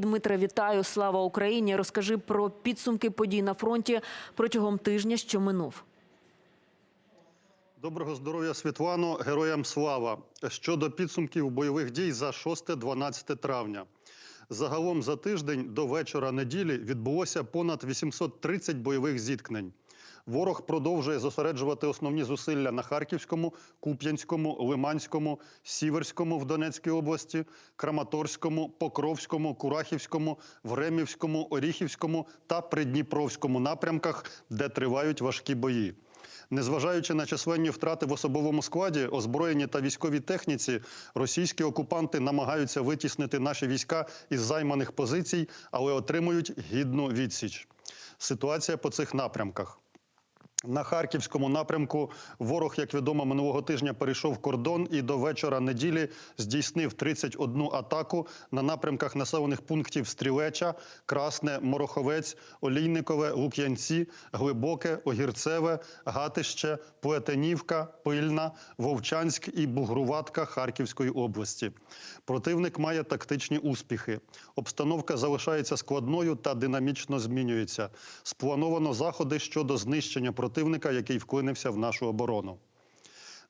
Дмитре, вітаю! Слава Україні! Розкажи про підсумки подій на фронті протягом тижня, що минув. Доброго здоров'я, Світлано, героям слава. Щодо підсумків бойових дій за 6-12 травня. Загалом за тиждень до вечора неділі відбулося понад 830 бойових зіткнень. Ворог продовжує зосереджувати основні зусилля на Харківському, Куп'янському, Лиманському, Сіверському в Донецькій області, Краматорському, Покровському, Курахівському, Времівському, Оріхівському та Придніпровському напрямках, де тривають важкі бої. Незважаючи на численні втрати в особовому складі, озброєнні та військовій техніці, російські окупанти намагаються витіснити наші війська із займаних позицій, але отримують гідну відсіч. Ситуація по цих напрямках. На харківському напрямку ворог, як відомо, минулого тижня перейшов кордон і до вечора неділі здійснив 31 атаку на напрямках населених пунктів Стрілеча, Красне, Мороховець, Олійникове, Лук'янці, Глибоке, Огірцеве, Гатище, Плетенівка, Пильна, Вовчанськ і Бугруватка Харківської області. Противник має тактичні успіхи. Обстановка залишається складною та динамічно змінюється. Сплановано заходи щодо знищення противника, який вклинився в нашу оборону.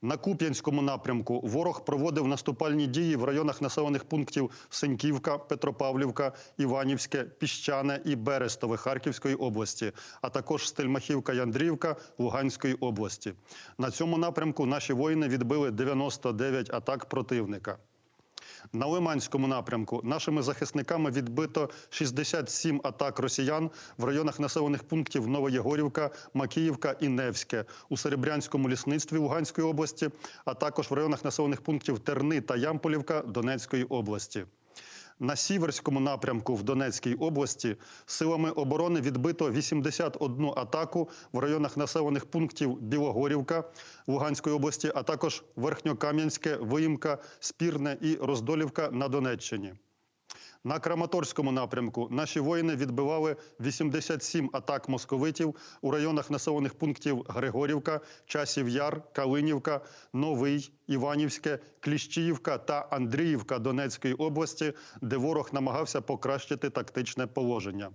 На Куп'янському напрямку ворог проводив наступальні дії в районах населених пунктів Сеньківка, Петропавлівка, Іванівське, Піщане і Берестове Харківської області, а також Стельмахівка і Андріївка Луганської області. На цьому напрямку наші воїни відбили 99 атак противника. На Лиманському напрямку нашими захисниками відбито 67 атак росіян в районах населених пунктів Новоєгорівка, Макіївка і Невське у Серебрянському лісництві Луганської області, а також в районах населених пунктів Терни та Ямполівка Донецької області. На Сіверському напрямку в Донецькій області силами оборони відбито 81 атаку в районах населених пунктів Білогорівка Луганської області, а також Верхньокам'янське, Виїмка, Спірне і Роздолівка на Донеччині. На Краматорському напрямку наші воїни відбивали 87 атак московитів у районах населених пунктів Григорівка, Часів Яр, Калинівка, Новий, Іванівське, Кліщіївка та Андріївка Донецької області, де ворог намагався покращити тактичне положення.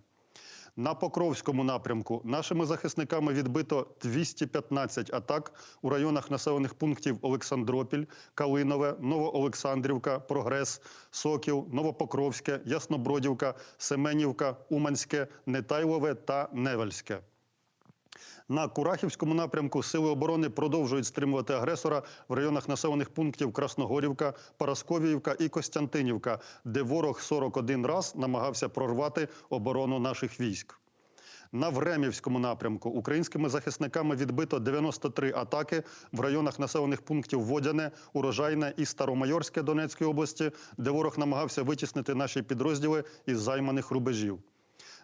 На Покровському напрямку нашими захисниками відбито 215 атак у районах населених пунктів Олександропіль, Калинове, Новоолександрівка, Прогрес, Сокіл, Новопокровське, Яснобродівка, Семенівка, Уманське, Нетайлове та Невельське. На Курахівському напрямку сили оборони продовжують стримувати агресора в районах населених пунктів Красногорівка, Парасковіївка і Костянтинівка, де ворог 41 раз намагався прорвати оборону наших військ. На Времівському напрямку українськими захисниками відбито 93 атаки в районах населених пунктів Водяне, Урожайне і Старомайорське Донецької області, де ворог намагався витіснити наші підрозділи із займаних рубежів.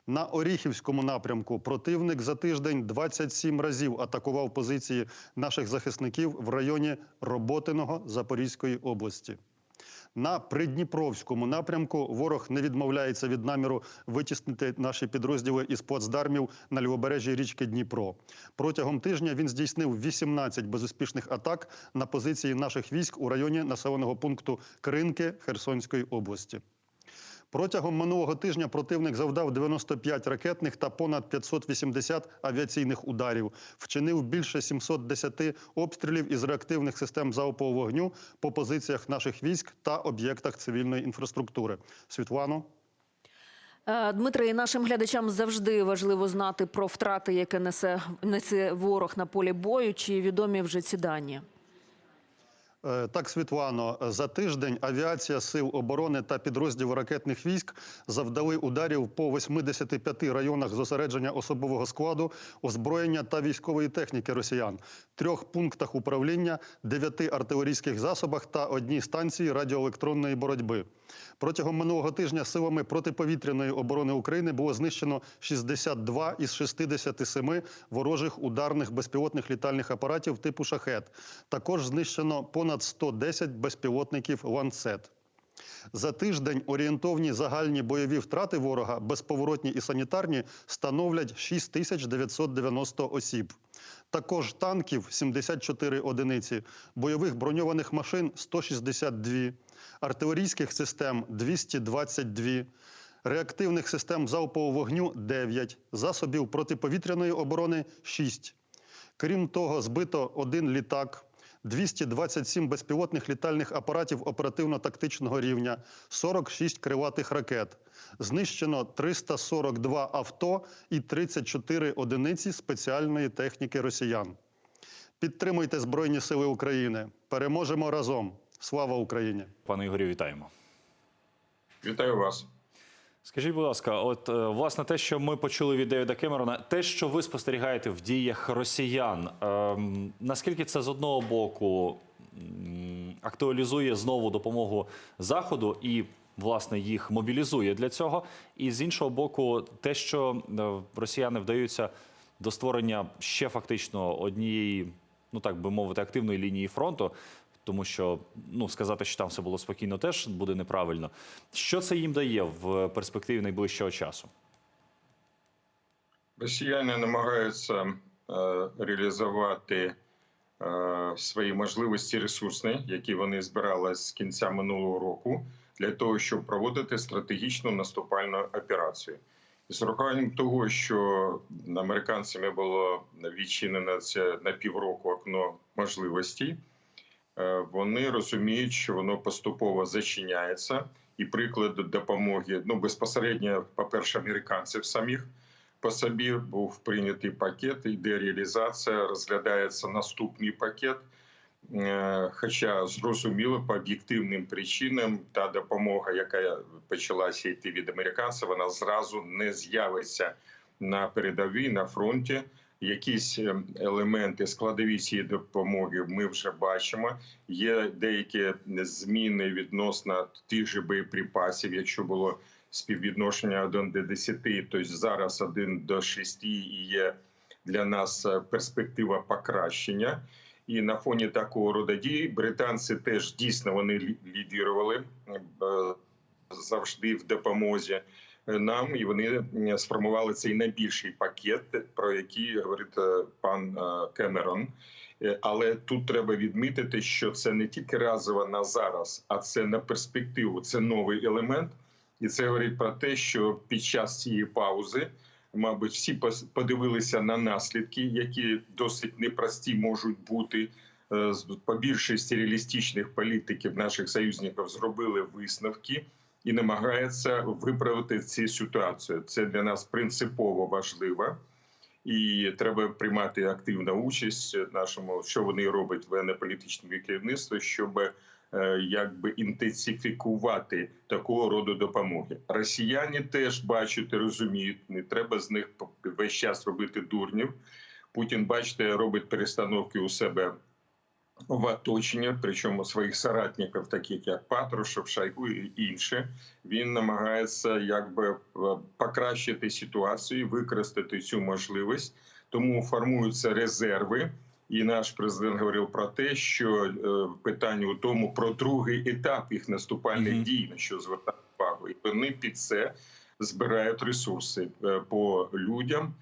На Оріхівському напрямку противник за тиждень 27 разів атакував позиції наших захисників в районі Роботиного Запорізької області. На Придніпровському напрямку ворог не відмовляється від наміру витіснити наші підрозділи із плацдармів на лівобережжі річки Дніпро. Протягом тижня він здійснив 18 безуспішних атак на позиції наших військ у районі населеного пункту Кринки Херсонської області. Протягом минулого тижня противник завдав 95 ракетних та понад 580 авіаційних ударів. Вчинив більше 710 обстрілів із реактивних систем залпового вогню по позиціях наших військ та об'єктах цивільної інфраструктури. Світлано. Е, Дмитре, і нашим глядачам завжди важливо знати про втрати, яке несе, несе ворог на полі бою. Чи відомі вже ці дані? Е, Так, Світлано, за тиждень авіація сил оборони та підрозділів ракетних військ завдали ударів по 85 районах зосередження особового складу, озброєння та військової техніки росіян, трьох пунктах управління, дев'яти артилерійських засобах та одній станції радіоелектронної боротьби. Протягом минулого тижня силами протиповітряної оборони України було знищено 62 із 67 ворожих ударних безпілотних літальних апаратів типу шахет. Також знищено понад 110 безпілотників ланцет. За тиждень орієнтовні загальні бойові втрати ворога, безповоротні і санітарні, становлять 6990 осіб. Також танків 74 одиниці, бойових броньованих машин 162, артилерійських систем 222, реактивних систем залпового вогню 9, засобів протиповітряної оборони 6. Крім того, збито один літак, 227 безпілотних літальних апаратів оперативно-тактичного рівня, 46 криватих ракет. Знищено 342 авто і 34 одиниці спеціальної техніки росіян. Підтримуйте Збройні Сили України. Переможемо разом. Слава Україні! Пане Ігорю, вітаємо. Вітаю вас. Скажіть, будь ласка, от е, власне те, що ми почули від Девіда Кемерона, те, що ви спостерігаєте в діях росіян, ем, наскільки це з одного боку актуалізує знову допомогу Заходу і власне їх мобілізує для цього, і з іншого боку, те, що е, росіяни вдаються до створення ще фактично однієї, ну так би мовити, активної лінії фронту. Тому що ну сказати, що там все було спокійно, теж буде неправильно. Що це їм дає в перспективі найближчого часу? Росіяни намагаються е, реалізувати е, свої можливості ресурсні, які вони збирали з кінця минулого року, для того, щоб проводити стратегічну наступальну операцію. І з урахуванням того, що американцями було відчинено це на півроку окно можливостей, вони розуміють, що воно поступово зачиняється, і приклад допомоги ну безпосередньо, по-перше, американців самих по собі був прийнятий пакет, іде реалізація, розглядається наступний пакет. Е, Хоча зрозуміло по об'єктивним причинам та допомога, яка почалася йти від американців, вона зразу не з'явиться на передовій на фронті. Якісь е, елементи складові цієї допомоги ми вже бачимо. Є деякі зміни відносно тих же боєприпасів, якщо було співвідношення 1 до 10, то зараз 1 до 6 і є для нас е, перспектива покращення. І на фоні такого роду дій британці теж дійсно вони лі- лідірували е, завжди в допомозі нам, і вони е, сформували цей найбільший пакет, про який говорить е, пан е, Кемерон. Е, Але тут треба відмітити, що це не тільки разово на зараз, а це на перспективу. Це новий елемент, і це говорить про те, що під час цієї паузи, мабуть, всі подивилися на наслідки, які досить непрості можуть бути. Е, По більшості реалістичних політиків наших союзників зробили висновки і намагаються виправити цю ситуацію. Це для нас принципово важливо. І треба приймати активну участь нашому, що вони роблять воєнно-політичному керівництві, щоб е, якби інтенсифікувати такого роду допомоги. Росіяни теж бачать розуміють, не треба з них весь час робити дурнів. Путін, бачите, робить перестановки у себе в оточення, причому своїх соратників, таких як Патрушев, Шойгу і інші. Він намагається якби е, покращити ситуацію, використати цю можливість. Тому формуються резерви. І наш президент говорив про те, що е, питання у тому про другий етап їх наступальних Мгм. дій, на що звертати увагу, і вони під це збирають ресурси е, по людям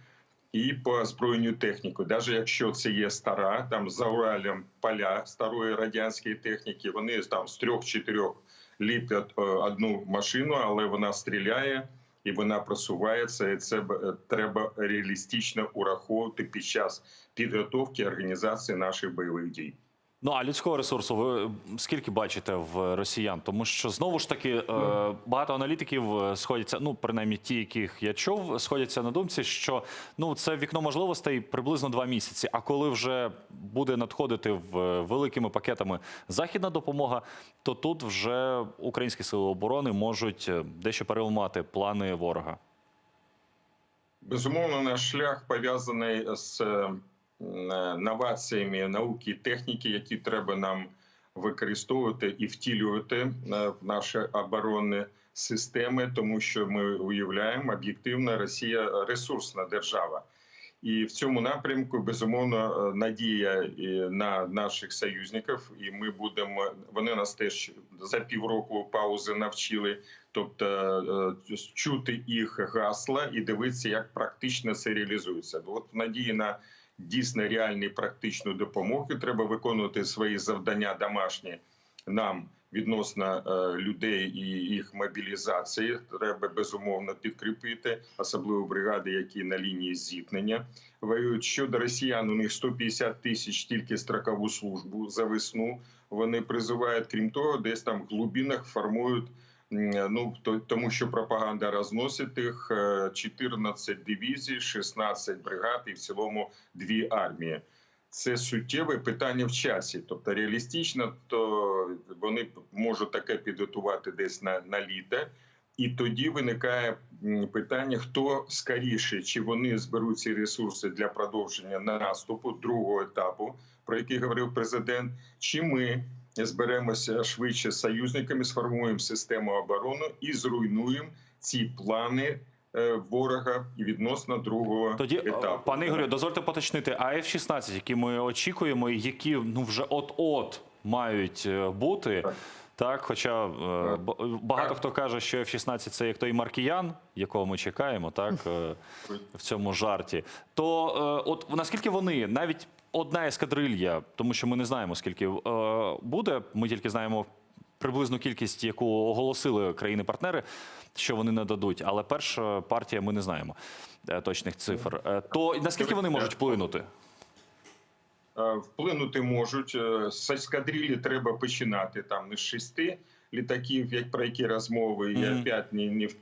і по збройню техніку. Навіть якщо це є стара, там за Уралем поля старої радянської техніки, вони там з трьох-чотирьох ліплять е, одну машину, але вона стріляє і вона просувається. І це е, треба реалістично ураховувати під час підготовки організації наших бойових дій. Ну а людського ресурсу ви скільки бачите в росіян? Тому що знову ж таки е, багато аналітиків е, сходяться, ну принаймні ті, яких я чув, сходяться на думці, що ну це вікно можливостей приблизно два місяці. А коли вже буде надходити в великими пакетами західна допомога, то тут вже українські сили оборони можуть е, дещо переламати плани ворога. Безумовно, наш шлях пов'язаний з е, новаціями науки і техніки, які треба нам використовувати і втілювати е, в наші оборонні системи, тому що ми уявляємо об'єктивно, Росія ресурсна держава. І в цьому напрямку безумовно е, надія на наших союзників, і ми будемо. Вони нас теж за півроку паузи навчили тобто е, чути їх гасла і дивитися, як практично це реалізується. От надії на дійсно реальні практичну допомогу треба виконувати свої завдання домашні нам відносно е, людей і їх мобілізації. Треба безумовно підкріпити, особливо бригади, які на лінії зіткнення воюють. Щодо росіян, у них 150 тисяч тільки строкову службу за весну. Вони призивають, крім того, десь там в глибинах формують. М, Ну тому, що пропаганда розносить їх е, 14 дивізій, 16 бригад і в цілому дві армії. Це суттєве питання в часі. Тобто реалістично, то вони можуть таке підготувати десь на, на літо. І тоді виникає питання: хто скоріше, чи вони зберуть ці ресурси для продовження наступу другого етапу, про який говорив президент, чи ми зберемося швидше з союзниками, сформуємо систему оборони і зруйнуємо ці плани е, ворога і відносно другого Тоді, е, етапу. пане Ігорю, дозвольте поточнити, а F-16, які ми очікуємо, і які ну вже от-от мають е, бути. Так. Так, хоча е, багато Так. хто каже, що F-16 це як той маркіян, якого ми чекаємо, так в цьому жарті. То от наскільки вони навіть одна ескадрилья, тому що ми не знаємо скільки е, буде, ми тільки знаємо приблизну кількість, яку оголосили країни-партнери, що вони нададуть. Але перша партія ми не знаємо е, точних цифр. Е, То наскільки вони можуть вплинути? Вплинути можуть. З ескадрилі треба починати там не з шести літаків, як про які розмови, і Мгм. опять не, не в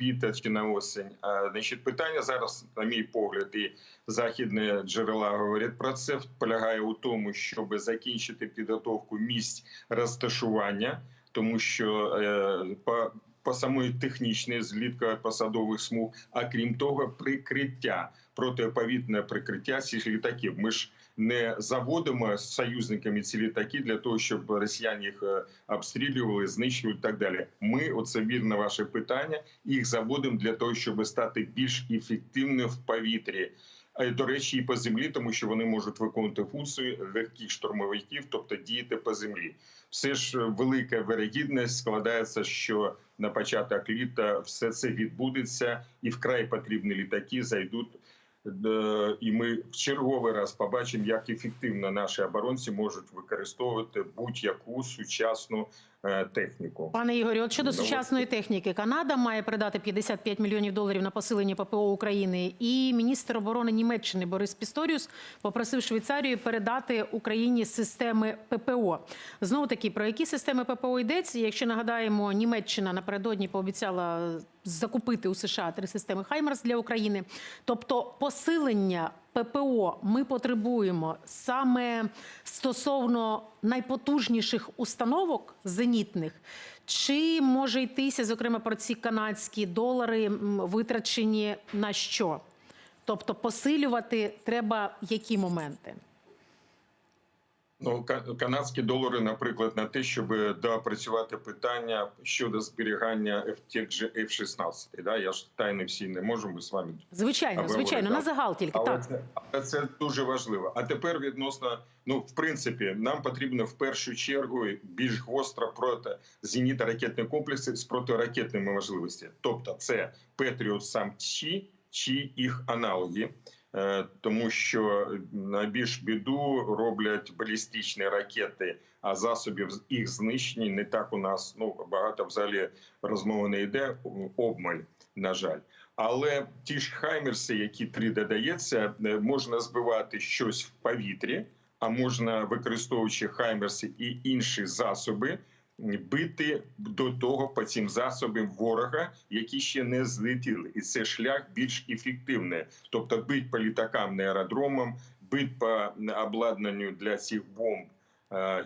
літа чи на осінь. Значить, питання зараз, на мій погляд, і західні джерела говорять про це. Полягає у тому, щоб закінчити підготовку місць розташування, тому що е, по по самої технічної злітка посадових смуг, а крім того, прикриття протиповітне прикриття цих літаків. Ми ж не заводимо з союзниками ці літаки для того, щоб росіяни їх е, обстрілювали, знищували і так далі. Ми, оце вірне ваше питання, їх заводимо для того, щоб стати більш ефективним в повітрі. А до речі, і по землі, тому що вони можуть виконувати функції легких штурмовиків, тобто діяти по землі. Все ж е, велика вирогідність складається, що на початок літа все це відбудеться, і вкрай потрібні літаки зайдуть. Е, І ми в черговий раз побачимо, як ефективно наші оборонці можуть використовувати будь-яку сучасну техніку. Пане Ігорю, от щодо Ну, сучасної техніки, Канада має передати 55 мільйонів доларів на посилення ППО України. І міністр оборони Німеччини Борис Пісторіус попросив Швейцарію передати Україні системи ППО. Знову таки, про які системи ППО йдеться? Якщо нагадаємо, Німеччина напередодні пообіцяла закупити у США три системи Хаймерс для України. Тобто посилення ППО ми потребуємо саме стосовно найпотужніших установок зенітних, чи може йтися, зокрема, про ці канадські долари, витрачені на що? Тобто посилювати треба які моменти? Ну, ка- канадські долари, наприклад, на те, щоб доопрацювати питання щодо зберігання F- тих же F-16. Да? Я ж тайни всі не можу, ми з вами Звичайно, Аби звичайно, на загал тільки Але так. це, але це дуже важливо. А тепер відносно, ну в принципі, нам потрібно в першу чергу більш гостро проти зенітно-ракетні комплекси з протиракетними можливостями. Тобто, це Петріот сам чи, чи їх аналоги. Е, Тому що найбільш біду роблять балістичні ракети, а засобів їх знищення не так у нас ну багато в залі розмови не йде обмаль, на жаль. Але ті ж хаймерси, які три додається, е, можна збивати щось в повітрі, а можна, використовуючи хаймерси і інші засоби, бити до того по цим засобам ворога, які ще не злетіли, і це шлях більш ефективний. Тобто бить по літакам, не аеродромам, бить по обладнанню для цих бомб.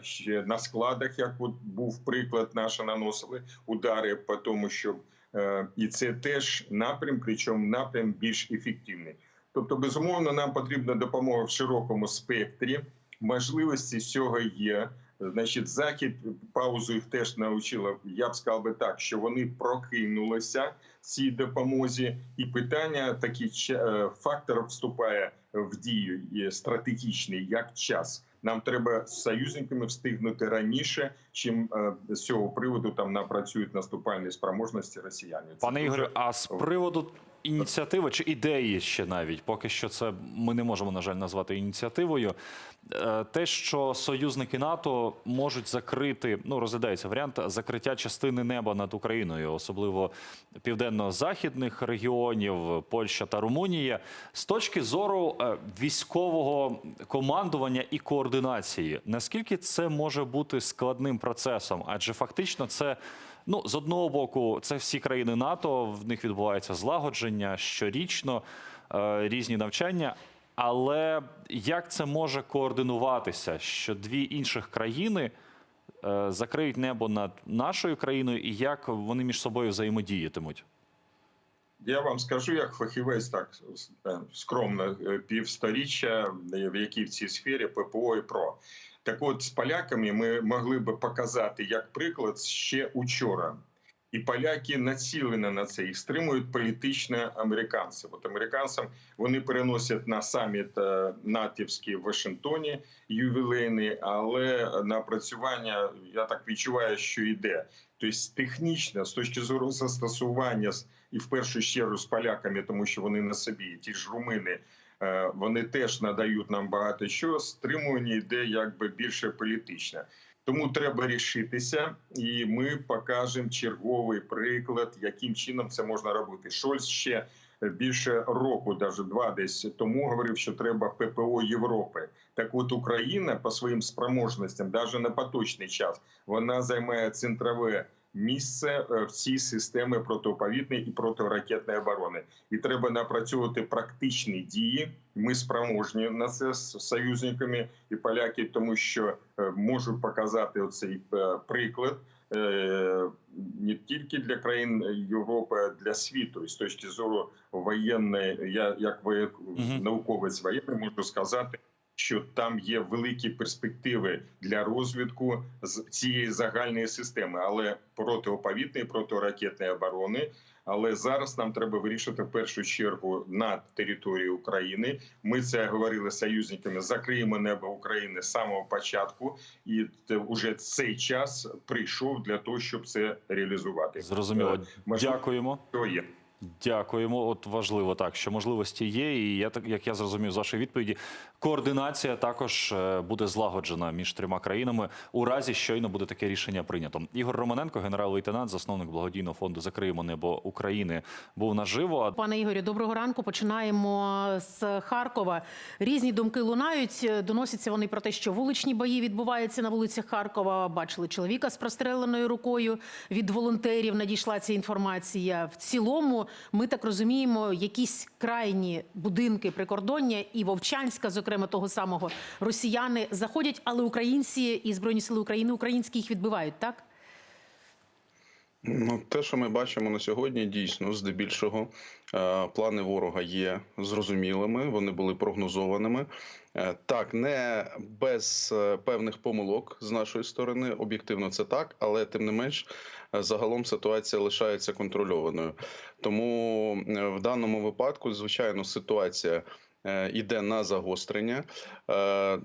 Ще на складах, як от був приклад, наші наносили удари по тому, щоб Е, і це теж напрям, причому напрям більш ефективний. Тобто, безумовно, нам потрібна допомога в широкому спектрі. Можливості з цього є. Значить, захід паузу їх теж навчила. Я б сказав би так, що вони прокинулися цій допомозі, і питання такий е, фактор вступає в дію стратегічний як час. Нам треба з союзниками встигнути раніше, чим е, з цього приводу там напрацюють наступальні спроможності росіяни. Пане Ігорю, а з приводу ініціатива чи ідеї ще навіть. Поки що це ми не можемо, на жаль, назвати ініціативою. Е, Те, що союзники НАТО можуть закрити, ну розглядається варіант закриття частини неба над Україною, особливо південно-західних регіонів, Польща та Румунія, з точки зору е, військового командування і координації. Наскільки це може бути складним процесом? Адже фактично це. Ну, з одного боку, це всі країни НАТО, в них відбувається злагодження щорічно, е, різні навчання. Але як це може координуватися, що дві інших країни е, закриють небо над нашою країною, і як вони між собою взаємодіятимуть? Я вам скажу, як фахівець, так е, скромно півсторіччя, в якій в цій сфері ППО і ПРО. Так от з поляками ми могли би показати як приклад ще учора. І поляки націлені на це і стримують політично американців. От американцям вони переносять на саміт е, натівський в Вашингтоні ювілейний, але напрацювання я так відчуваю, що йде. Тобто технічно, з точки зору застосування і в першу чергу з поляками, тому що вони на собі, ті ж румини, вони теж надають нам багато що. Стримування йде якби більше політичне. Тому треба рішитися, і ми покажемо черговий приклад, яким чином це можна робити. Шольц ще більше року, навіть два десь тому говорив, що треба ППО Європи. Так, от Україна по своїм спроможностям, навіть на поточний час, вона займає центрове місце е, в цій системі протиповітної і протиракетної оборони. І треба напрацьовувати практичні дії. Ми спроможні на це з союзниками і поляки, тому що е, можу показати оцей е, приклад. Не тільки для країн Європи, а для світу, і з точки зору воєнної, я як воє- Мгм. науковець воєнний можу сказати, що там є великі перспективи для розвитку з цієї загальної системи, але протиповітної, протиракетної оборони. Але зараз нам треба вирішити в першу чергу на території України. Ми це говорили з союзниками. Закриємо небо України з самого початку, і вже цей час прийшов для того, щоб це реалізувати. Зрозуміло. Е, можливо, Дякуємо. то є. Дякуємо. От важливо так, що можливості є, і я так як я зрозумів з вашої відповіді, координація також е, буде злагоджена між трьома країнами у разі щойно буде таке рішення прийнято. Ігор Романенко, генерал-лейтенант, засновник благодійного фонду Закриємо небо України, був наживо. Пане Ігорю, доброго ранку. Починаємо з Харкова. Різні думки лунають. Доносяться вони про те, що вуличні бої відбуваються на вулицях Харкова. Бачили чоловіка з простреленою рукою. Від волонтерів надійшла ця інформація. В цілому, ми так розуміємо, якісь крайні будинки прикордоння і Вовчанська, зокрема того самого, росіяни заходять, але українці і збройні сили України українські їх відбивають. Так Ну, те, що ми бачимо на сьогодні, дійсно, здебільшого е, плани ворога є зрозумілими, вони були прогнозованими. Е, Так, не без е, певних помилок з нашої сторони, об'єктивно це так, але тим не менш, загалом ситуація лишається контрольованою. Тому в даному випадку, звичайно, ситуація. Іде на загострення,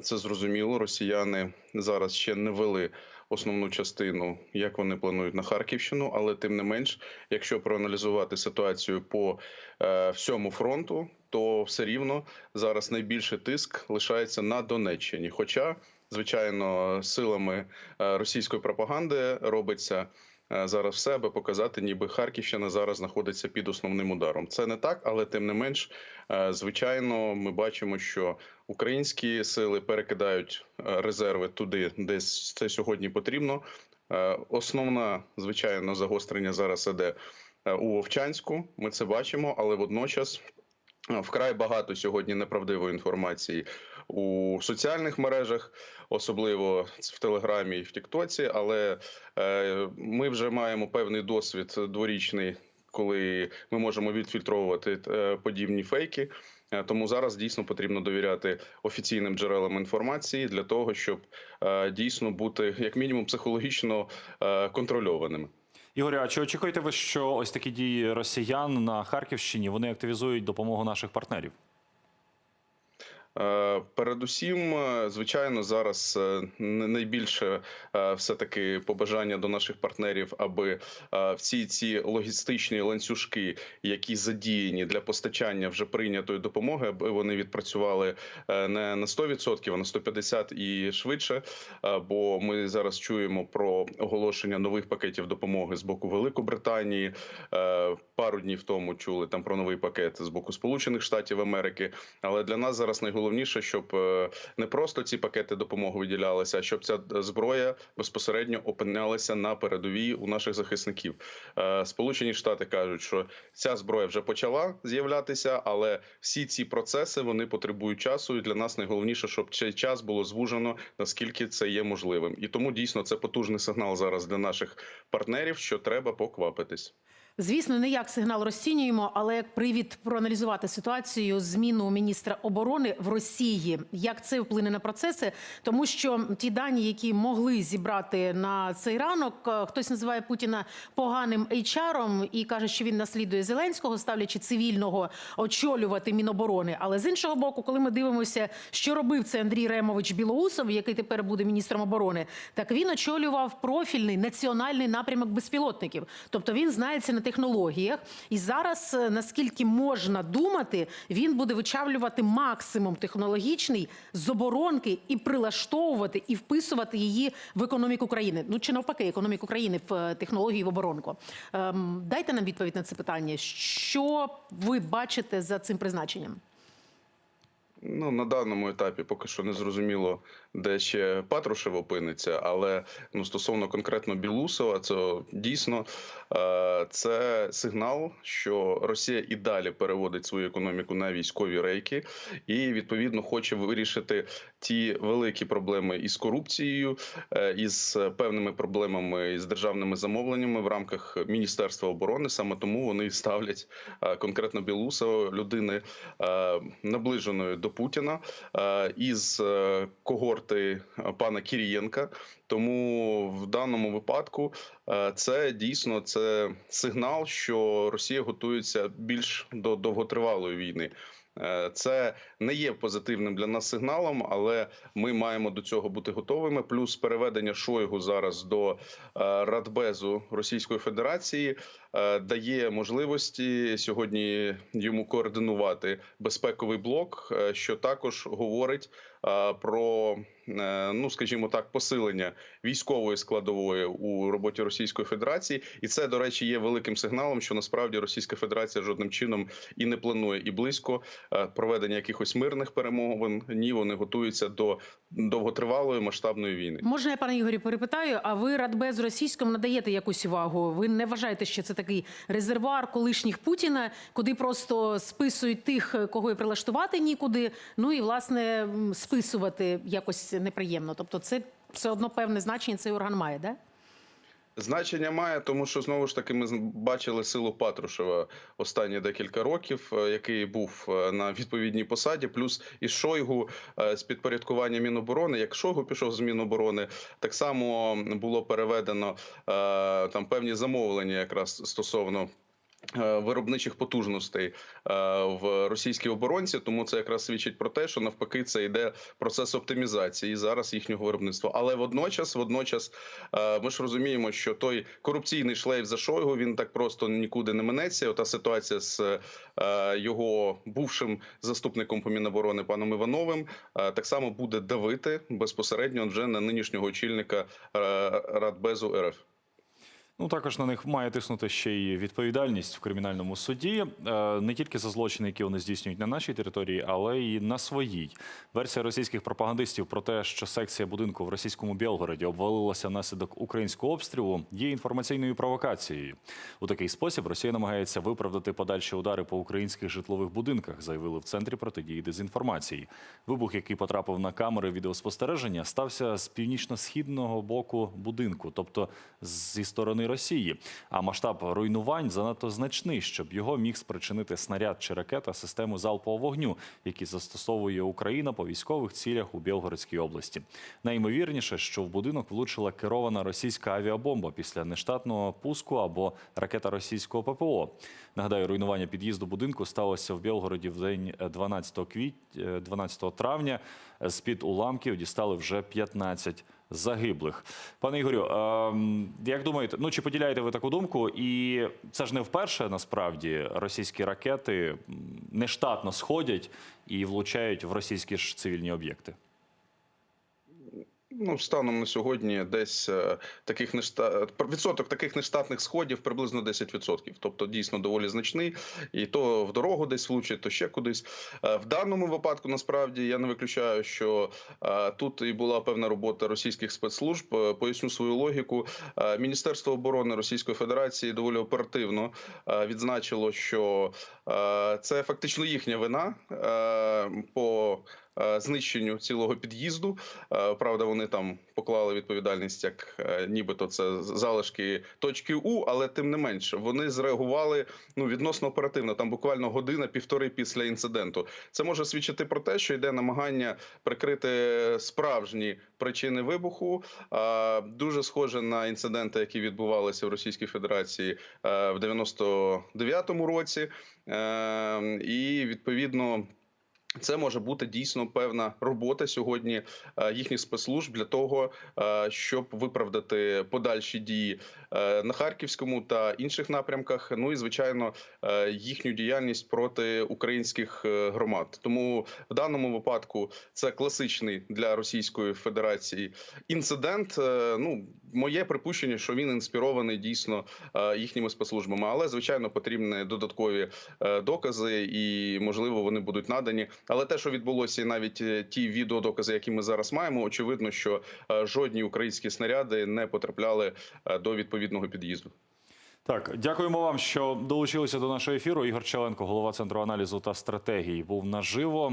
це зрозуміло. Росіяни зараз ще не вели основну частину, як вони планують на Харківщину, але тим не менш, якщо проаналізувати ситуацію по е, всьому фронту, то все рівно зараз найбільший тиск лишається на Донеччині. Хоча, звичайно, силами е, російської пропаганди робиться. Е, Зараз все, аби показати, ніби Харківщина зараз знаходиться під основним ударом. Це не так, але тим не менш, е, звичайно, ми бачимо, що українські сили перекидають е, резерви туди, де це сьогодні потрібно. Основна, звичайно, загострення зараз іде у Вовчанську. Ми це бачимо, але водночас вкрай багато сьогодні неправдивої інформації у соціальних мережах, особливо в Телеграмі і в Тіктоці. Але е, ми вже маємо певний досвід дворічний, коли ми можемо відфільтровувати е, подібні фейки. Е, Тому зараз дійсно потрібно довіряти офіційним джерелам інформації для того, щоб дійсно бути як мінімум психологічно контрольованими. Ігорю, а чи очікуєте ви, що ось такі дії росіян на Харківщині вони активізують допомогу наших партнерів? Е, Передусім, е, звичайно, зараз е, найбільше е, все-таки побажання до наших партнерів, аби всі ці логістичні ланцюжки, які задіяні для постачання вже прийнятої допомоги, аби вони відпрацювали не на 100%, а на 150% і швидше. Бо ми зараз чуємо про оголошення нових пакетів допомоги з боку Великобританії. Пару днів тому чули там про новий пакет з боку Сполучених Штатів Америки. Але для нас зараз найголовніше, щоб е, не просто ці пакети допомоги виділялися, а щоб ця зброя безпосередньо опинялася на передовій у наших захисників. Е, Сполучені Штати кажуть, що ця зброя вже почала з'являтися, але всі ці процеси вони потребують часу. І для нас найголовніше, щоб цей час було звужено наскільки це є можливим. І тому дійсно це потужний сигнал зараз для наших партнерів, що треба поквапитись. Звісно, не як сигнал розцінюємо, але як привід проаналізувати ситуацію зміну міністра оборони в Росії. Як це вплине на процеси? Тому що ті дані, які могли зібрати на цей ранок, е, хтось називає Путіна поганим HR і каже, що він наслідує Зеленського, ставлячи цивільного очолювати Міноборони. Але з іншого боку, коли ми дивимося, що робив це Андрій Ремович Білоусов, який тепер буде міністром оборони, так він очолював профільний національний напрямок безпілотників. Тобто він знається на технологіях. І зараз, е, наскільки можна думати, він буде вичавлювати максимум технологічний з оборонки і прилаштовувати і вписувати її в економіку країни. Ну чи навпаки, економіку країни в е, технології в оборонку. Ем, дайте нам відповідь на це питання. Що ви бачите за цим призначенням? Ну на даному етапі поки що не зрозуміло, де ще Патрушев опиниться. Але ну стосовно конкретно Білусова, це дійсно е, це сигнал, що Росія і далі переводить свою економіку на військові рейки, і відповідно хоче вирішити ті великі проблеми із корупцією, е, із певними проблемами із державними замовленнями в рамках Міністерства оборони. Саме тому вони ставлять е, конкретно Білусова людини наближеної до Путіна із е, е, пана Кірієнка. Тому в даному випадку е, це дійсно це сигнал, що Росія готується більш до довготривалої війни. Е, Це не є позитивним для нас сигналом, але ми маємо до цього бути готовими. Плюс переведення Шойгу зараз до е, Радбезу Російської Федерації дає можливості сьогодні йому координувати безпековий блок, що також говорить про е, ну, скажімо так, посилення військової складової у роботі Російської Федерації, і це, до речі, є великим сигналом, що насправді Російська Федерація жодним чином і не планує і близько е, проведення якихось мирних перемовин. Ні, вони готуються до довготривалої масштабної війни. Можна я пане Ігорі перепитаю? А ви радбез російському надаєте якусь увагу? Ви не вважаєте, що це такий резервуар колишніх Путіна, куди просто списують тих, кого і прилаштувати нікуди? Ну і власне м, списувати якось неприємно. Тобто, це все одно певне значення цей орган має, да? Значення має, тому що знову ж таки ми бачили силу Патрушева останні декілька років, е, який був е, на відповідній посаді. Плюс і Шойгу е, з підпорядкування Міноборони. Як Шойгу пішов з Міноборони, так само було переведено там певні замовлення, якраз стосовно. Е, Виробничих потужностей е, в російській оборонці, тому це якраз свідчить про те, що навпаки це йде процес оптимізації зараз їхнього виробництва. Але водночас, водночас, е, ми ж розуміємо, що той корупційний шлейф за Шойгу він так просто нікуди не минеться. Ота ситуація з його бувшим заступником по Міноборони паном Івановим так само буде давити безпосередньо вже на нинішнього очільника Радбезу РФ. Ну також на них має тиснути ще й відповідальність в кримінальному суді, е, не тільки за злочини, які вони здійснюють на нашій території, але й на своїй. Версія російських пропагандистів про те, що секція будинку в російському Білгороді обвалилася внаслідок українського обстрілу, є інформаційною провокацією. У такий спосіб Росія намагається виправдати подальші удари по українських житлових будинках, заявили в центрі протидії дезінформації. Вибух, який потрапив на камери відеоспостереження, стався з північно-східного боку будинку, тобто зі сторони Росії. А масштаб руйнувань занадто значний, щоб його міг спричинити снаряд чи ракета системи залпового вогню, які застосовує Україна по військових цілях у Білгородській області. Найімовірніше, що в будинок влучила керована російська авіабомба після нештатного пуску або ракета російського ППО. Нагадаю, руйнування під'їзду будинку сталося в Білгороді в день 12 квітня, 12 травня. З під уламків дістали вже 15 загиблих. Пане Ігорю, як думаєте, ну чи поділяєте ви таку думку? І це ж не вперше насправді російські ракети нештатно сходять і влучають в російські ж цивільні об'єкти. Ну, станом на сьогодні десь е, таких нешта... відсоток таких нештатних сходів приблизно 10%. Тобто дійсно доволі значний. І то в дорогу десь влучить, то ще кудись. Е, В даному випадку насправді я не виключаю, що е, тут і була певна робота російських спецслужб. Поясню свою логіку. Міністерство оборони Російської Федерації доволі оперативно відзначило, що це фактично їхня вина по знищенню цілого під'їзду. Е, Правда, вони там поклали відповідальність, як е, нібито це залишки точки У, але тим не менше вони зреагували ну відносно оперативно. Там буквально година півтори після інциденту. Це може свідчити про те, що йде намагання прикрити справжні причини вибуху. Е, Дуже схоже на інциденти, які відбувалися в Російській Федерації е, в 99-му році, Е, і відповідно. Це може бути дійсно певна робота сьогодні е, їхніх спецслужб для того, е, щоб виправдати подальші дії е, на харківському та інших напрямках. Ну і звичайно, їхню діяльність проти українських громад. Тому в даному випадку це класичний для Російської Федерації інцидент. Ну, моє припущення, що він інспірований дійсно їхніми спецслужбами, але звичайно потрібні додаткові докази, і можливо вони будуть надані. Але те, що відбулося, і навіть е, ті відеодокази, які ми зараз маємо, очевидно, що е, жодні українські снаряди не потрапляли е, до відповідного під'їзду. Так, дякуємо вам, що долучилися до нашого ефіру. Ігор Челенко, голова центру аналізу та стратегії, був наживо.